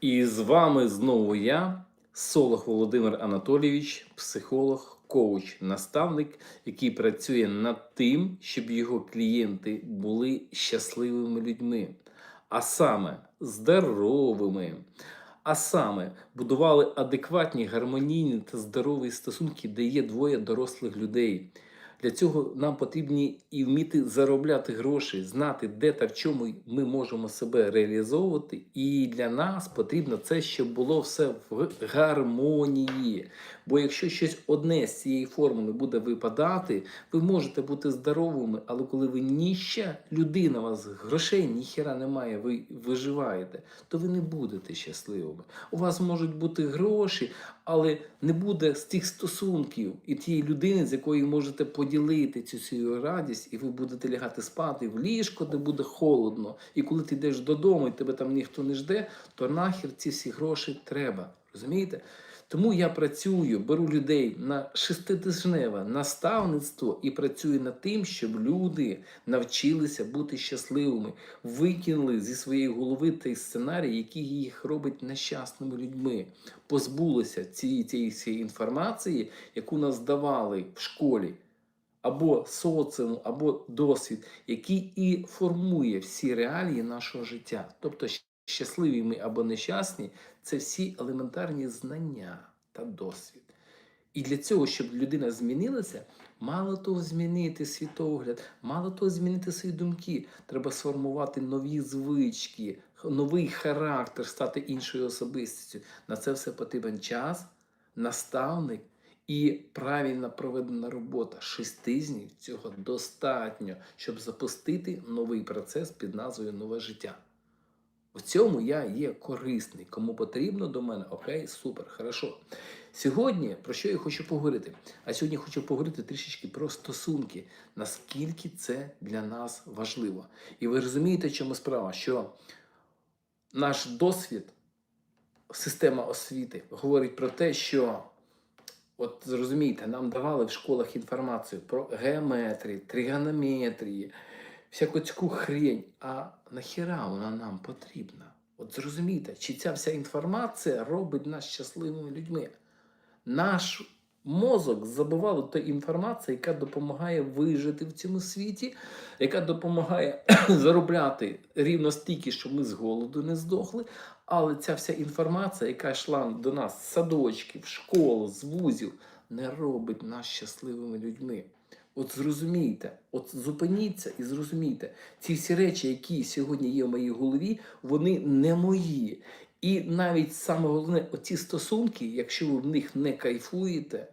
І з вами знову я, Солох Володимир Анатолійович, психолог, коуч, наставник, який працює над тим, щоб його клієнти були щасливими людьми, а саме здоровими. А саме будували адекватні, гармонійні та здорові стосунки, де є двоє дорослих людей. Для цього нам потрібні і вміти заробляти гроші, знати, де та в чому ми можемо себе реалізовувати. І для нас потрібно це, щоб було все в гармонії. Бо якщо щось одне з цієї формули буде випадати, ви можете бути здоровими, але коли ви ніща людина, у вас грошей ніхіра немає, ви виживаєте, то ви не будете щасливими. У вас можуть бути гроші, але не буде з тих стосунків і тієї людини, з якою можете поділити цю свою радість, і ви будете лягати спати в ліжко, де буде холодно. І коли ти йдеш додому, і тебе там ніхто не жде, то нахер ці всі гроші треба. Розумієте? Тому я працюю, беру людей на шеститижневе наставництво і працюю над тим, щоб люди навчилися бути щасливими, викинули зі своєї голови той сценарій, який їх робить нещасними людьми, позбулися цієї цієї всієї інформації, яку нас давали в школі. Або соціум, або досвід, який і формує всі реалії нашого життя. Тобто щасливі ми або нещасні, це всі елементарні знання та досвід. І для цього, щоб людина змінилася, мало того змінити світогляд, мало того змінити свої думки, треба сформувати нові звички, новий характер, стати іншою особистістю. На це все потрібен час, наставник. І правильно проведена робота шість тижнів цього достатньо, щоб запустити новий процес під назвою Нове життя. В цьому я є корисний. Кому потрібно до мене, окей, супер, хорошо. Сьогодні про що я хочу поговорити? А сьогодні хочу поговорити трішечки про стосунки, наскільки це для нас важливо. І ви розумієте, чому справа? Що наш досвід, система освіти говорить про те, що. От зрозумійте, нам давали в школах інформацію про геометрію, тригонометрії, всяку цю хрень. А нахіра вона нам потрібна? От зрозумійте, чи ця вся інформація робить нас щасливими людьми? Наш мозок забував ту інформацію, яка допомагає вижити в цьому світі, яка допомагає заробляти рівно стільки, щоб ми з голоду не здохли. Але ця вся інформація, яка йшла до нас з садочків, школ, з вузів, не робить нас щасливими людьми. От зрозумійте, от зупиніться і зрозумійте, ці всі речі, які сьогодні є в моїй голові, вони не мої. І навіть саме головне, оці стосунки, якщо ви в них не кайфуєте,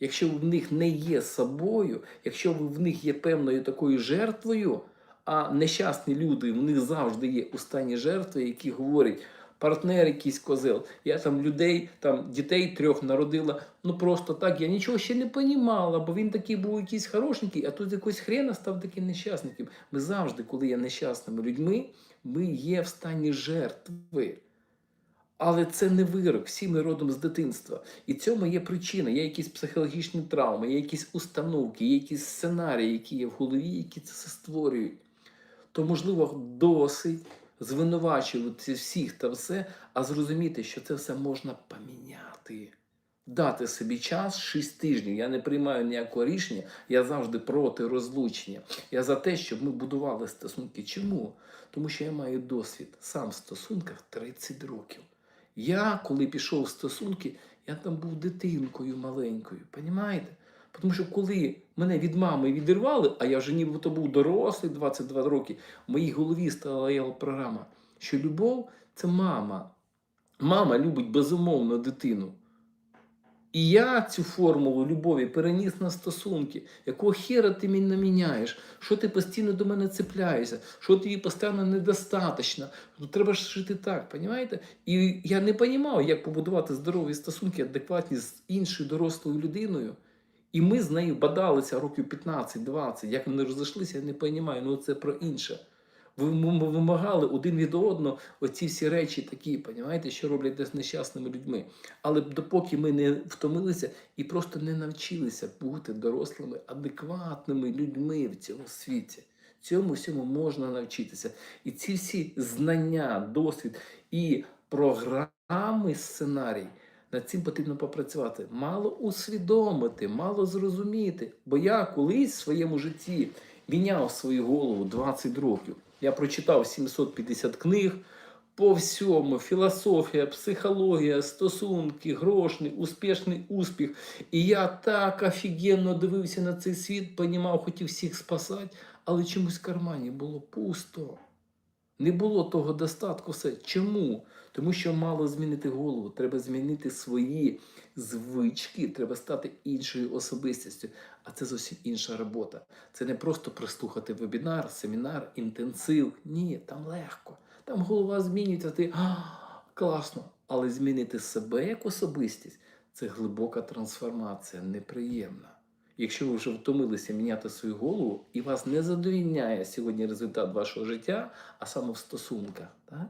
якщо ви в них не є собою, якщо ви в них є певною такою жертвою, а нещасні люди в них завжди є у стані жертви, які говорять. Партнер якийсь козел. Я там людей, там дітей трьох народила. Ну просто так. Я нічого ще не понімала, бо він такий був якийсь хорошенький, а тут якось хрена став таким нещасником. Ми завжди, коли є нещасними людьми, ми є в стані жертви. Але це не вирок, всі ми родом з дитинства. І цьому є причина, є якісь психологічні травми, є якісь установки, є якісь сценарії, які є в голові, які це створюють. То, можливо, досить звинувачувати всіх та все, а зрозуміти, що це все можна поміняти. Дати собі час 6 тижнів. Я не приймаю ніякого рішення, я завжди проти розлучення. Я за те, щоб ми будували стосунки. Чому? Тому що я маю досвід сам в стосунках 30 років. Я, коли пішов в стосунки, я там був дитинкою маленькою. Понімаєте? Тому що коли мене від мами відірвали, а я вже нібито був дорослий 22 роки, в моїй голові стояла програма, що любов це мама. Мама любить безумовно дитину. І я цю формулу любові переніс на стосунки. Якого хера ти мене міняєш? Що ти постійно до мене цепляєшся? Що тобі постійно недостатньо? Ну, треба ж жити так, розумієте? І я не розумів, як побудувати здорові стосунки, адекватні з іншою дорослою людиною. І ми з нею бадалися років 15-20. Як вони розійшлися, я не розумію. Ну це про інше. Ви вимагали один від одного оці всі речі такі, понімаєте, що роблять десь нещасними людьми. Але допоки ми не втомилися і просто не навчилися бути дорослими, адекватними людьми в цьому світі. Цьому всьому можна навчитися. І ці всі знання, досвід і програми, сценарій. Над цим потрібно попрацювати. Мало усвідомити, мало зрозуміти. Бо я колись в своєму житті міняв свою голову 20 років. Я прочитав 750 книг по всьому: філософія, психологія, стосунки, грошний, успішний успіх. І я так офігенно дивився на цей світ, понімав, хотів всіх спасати, але чомусь в кармані було пусто. Не було того достатку все. Чому? Тому що мало змінити голову, треба змінити свої звички, треба стати іншою особистістю. А це зовсім інша робота. Це не просто прослухати вебінар, семінар, інтенсив. Ні, там легко. Там голова змінюється, ти «А, класно. Але змінити себе як особистість це глибока трансформація, неприємна. Якщо ви вже втомилися міняти свою голову, і вас не задовільняє сьогодні результат вашого життя, а саме в стосунках, так?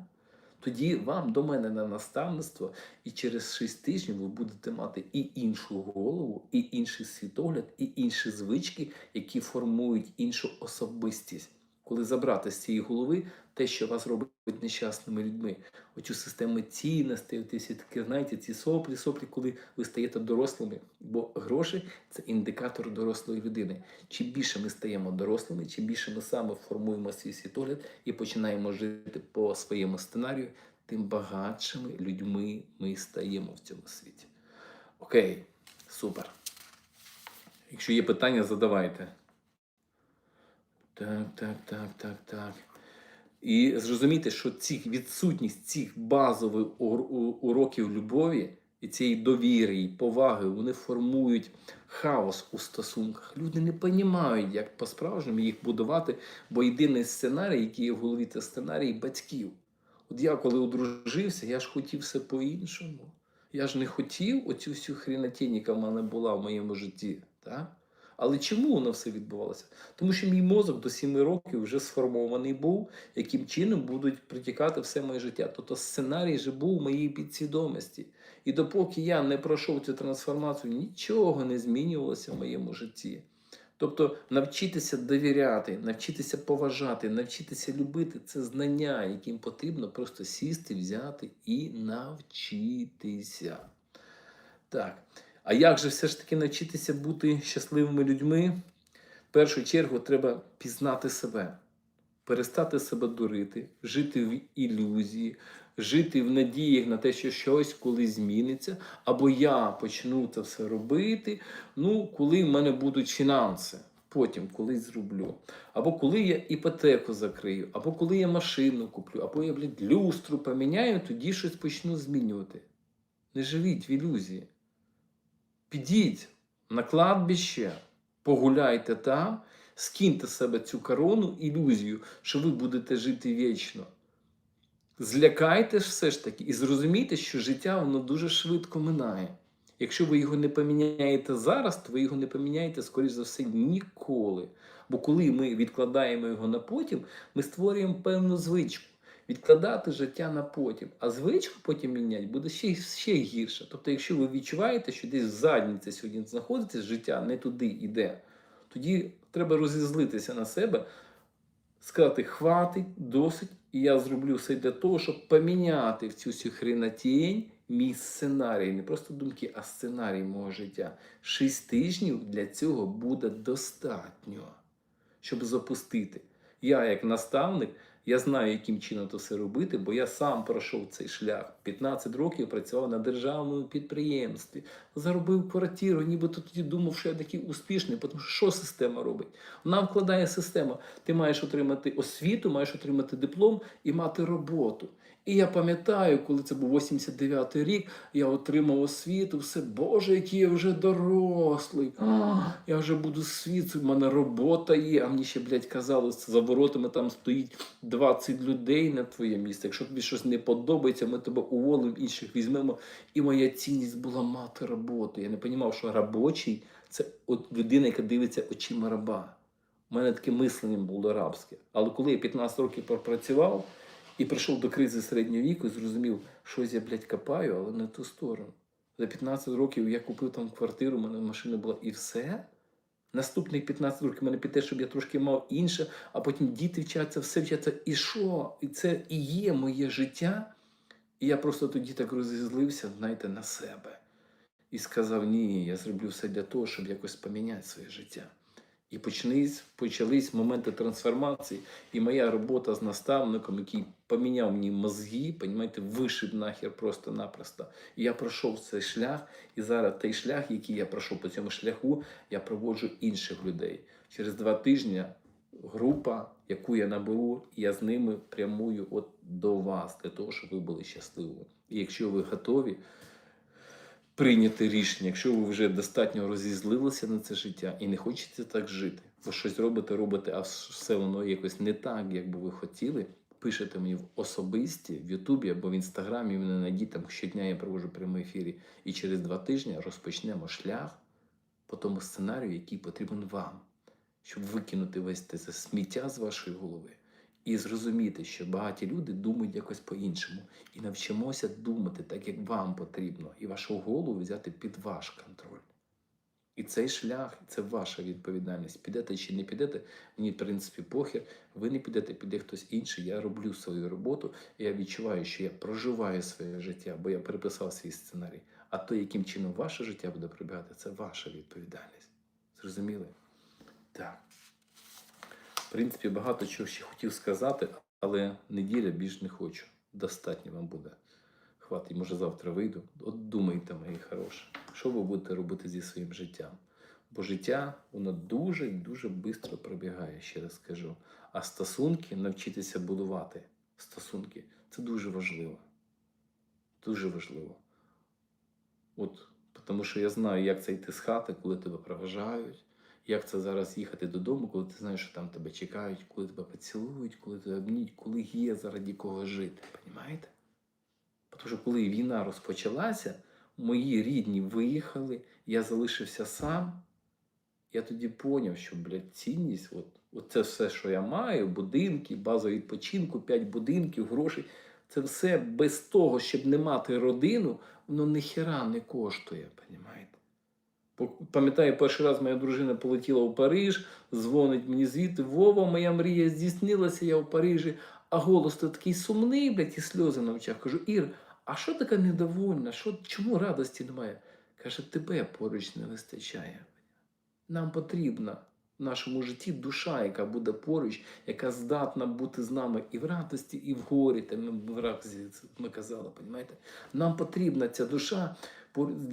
тоді вам до мене на наставництво, і через 6 тижнів ви будете мати і іншу голову, і інший світогляд, і інші звички, які формують іншу особистість. Коли забрати з цієї голови те, що вас робить нещасними людьми, оцю систему цінностей, оті всі такі, знаєте, ці соплі, соплі, коли ви стаєте дорослими. Бо гроші це індикатор дорослої людини. Чим більше ми стаємо дорослими, чим більше ми саме формуємо свій світогляд і починаємо жити по своєму сценарію, тим багатшими людьми ми стаємо в цьому світі. Окей, супер. Якщо є питання, задавайте. Так, так, так, так, так. І зрозуміти, що ці, відсутність цих базових уроків любові і цієї довіри і поваги, вони формують хаос у стосунках. Люди не розуміють, як по-справжньому їх будувати, бо єдиний сценарій, який є в голові, це сценарій батьків. От я коли одружився, я ж хотів все по-іншому. Я ж не хотів оцю всю хрінотінь, яка в мене була в моєму житті. Так? Але чому воно все відбувалося? Тому що мій мозок до 7 років вже сформований був, яким чином будуть протікати все моє життя. Тобто сценарій вже був у моїй підсвідомості. І допоки я не пройшов цю трансформацію, нічого не змінювалося в моєму житті. Тобто навчитися довіряти, навчитися поважати, навчитися любити це знання, яким потрібно просто сісти, взяти і навчитися. Так. А як же все ж таки навчитися бути щасливими людьми? В першу чергу треба пізнати себе, перестати себе дурити, жити в ілюзії, жити в надіях на те, що щось колись зміниться, або я почну це все робити, ну, коли в мене будуть фінанси. Потім колись зроблю. Або коли я іпотеку закрию, або коли я машину куплю, або я блядь, люстру поміняю, тоді щось почну змінювати. Не живіть в ілюзії. Підіть на кладбище, погуляйте там, скиньте з себе цю корону, ілюзію, що ви будете жити вічно. Злякайте ж все ж таки і зрозумійте, що життя воно дуже швидко минає. Якщо ви його не поміняєте зараз, то ви його не поміняєте, скоріш за все, ніколи. Бо коли ми відкладаємо його на потім, ми створюємо певну звичку. Відкладати життя на потім, а звичку потім міняти буде ще, ще гірше. Тобто, якщо ви відчуваєте, що десь в задніці сьогодні знаходитесь, життя не туди йде, тоді треба розізлитися на себе, сказати, хватить, досить, і я зроблю все для того, щоб поміняти в цю всю хренотінь мій сценарій, не просто думки, а сценарій мого життя. Шість тижнів для цього буде достатньо, щоб запустити. Я, як наставник, я знаю, яким чином то все робити, бо я сам пройшов цей шлях. 15 років працював на державному підприємстві, заробив квартиру, нібито тоді думав, що я такий успішний, тому що що система робить? Вона вкладає систему. Ти маєш отримати освіту, маєш отримати диплом і мати роботу. І я пам'ятаю, коли це був 89-й рік, я отримав освіту, все, Боже, який я вже дорослий. А, я вже буду світ, в мене робота є. А мені ще, блядь, казалось, за воротами там стоїть 20 людей на твоє місце. Якщо тобі щось не подобається, ми тебе уволимо, інших візьмемо. І моя цінність була мати роботу. Я не розумів, що робочий це от людина, яка дивиться очима раба. У мене таке мислення було рабське. Але коли я 15 років пропрацював і прийшов до кризи середнього віку, і зрозумів, щось я, блядь, копаю, але не ту сторону. За 15 років я купив там квартиру, у мене машина була і все. Наступних 15 років мене піде, щоб я трошки мав інше, а потім діти вчаться, все вчаться. І що? І це і є моє життя. І я просто тоді так розізлився, знаєте, на себе. І сказав: ні, я зроблю все для того, щоб якось поміняти своє життя. І почались, почались моменти трансформації, і моя робота з наставником, який поміняв мені мозги, понімаєте, вишиб нахер просто-напросто. І я пройшов цей шлях, і зараз той шлях, який я пройшов по цьому шляху, я проводжу інших людей. Через два тижні група, яку я наберу, я з ними прямую от до вас, для того, щоб ви були щасливі. І якщо ви готові прийняти рішення, якщо ви вже достатньо розізлилися на це життя і не хочете так жити, ви щось робите, робите, а все воно якось не так, як би ви хотіли. Пишете мені в особисті в Ютубі або в Інстаграмі, мене найдіть, там щодня я проводжу прямі ефірі. І через два тижні розпочнемо шлях по тому сценарію, який потрібен вам, щоб викинути весь це сміття з вашої голови і зрозуміти, що багаті люди думають якось по-іншому. І навчимося думати так, як вам потрібно, і вашу голову взяти під ваш контроль. І цей шлях це ваша відповідальність. Підете чи не підете, мені, в принципі, похер. Ви не підете, піде хтось інший. Я роблю свою роботу, і я відчуваю, що я проживаю своє життя, бо я переписав свій сценарій. А то, яким чином ваше життя буде пробігати, це ваша відповідальність. Зрозуміли? Так. В принципі, багато чого ще хотів сказати, але неділя більш не хочу. Достатньо вам буде. Хватить, може завтра вийду. От думайте, мої хороші, що ви будете робити зі своїм життям. Бо життя воно дуже дуже швидко пробігає, ще раз скажу. А стосунки навчитися будувати. Стосунки це дуже важливо. Дуже важливо. От, тому що я знаю, як це йти з хати, коли тебе проважають. Як це зараз їхати додому, коли ти знаєш, що там тебе чекають, коли тебе поцілують, коли тебе обніть, коли є заради кого жити. Понімаєте? Тому що коли війна розпочалася, мої рідні виїхали, я залишився сам. Я тоді поняв, що блядь, цінність, от, от це все, що я маю, будинки, база відпочинку, 5 будинків, грошей. Це все без того, щоб не мати родину, воно ніхера не коштує? Пам'ятаю, перший раз моя дружина полетіла у Париж, дзвонить мені звідти. Вова, моя мрія здійснилася, я в Парижі, а голос то такий сумний, блядь, і сльози на очах. Кажу, Ір, а що така недовольна? Що, чому радості немає? Каже, тебе поруч не вистачає. Нам потрібна в нашому житті душа, яка буде поруч, яка здатна бути з нами і в радості, і в горі. Та ми в ракзі ми казали, понімаєте? Нам потрібна ця душа,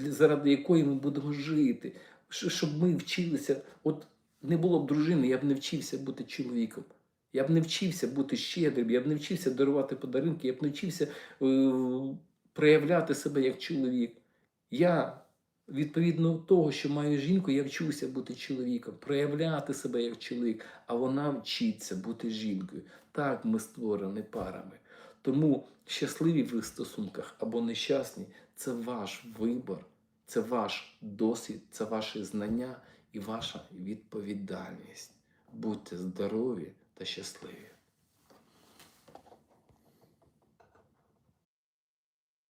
заради якої ми будемо жити, щоб ми вчилися. От не було б дружини, я б не вчився бути чоловіком. Я б не вчився бути щедрим, я б не вчився дарувати подарунки, я б не вчився е, проявляти себе як чоловік. Я, відповідно того, що маю жінку, я вчуся бути чоловіком, проявляти себе як чоловік, а вона вчиться бути жінкою. Так ми створені парами. Тому щасливі в стосунках або нещасні це ваш вибор, це ваш досвід, це ваші знання і ваша відповідальність. Будьте здорові та щасливі!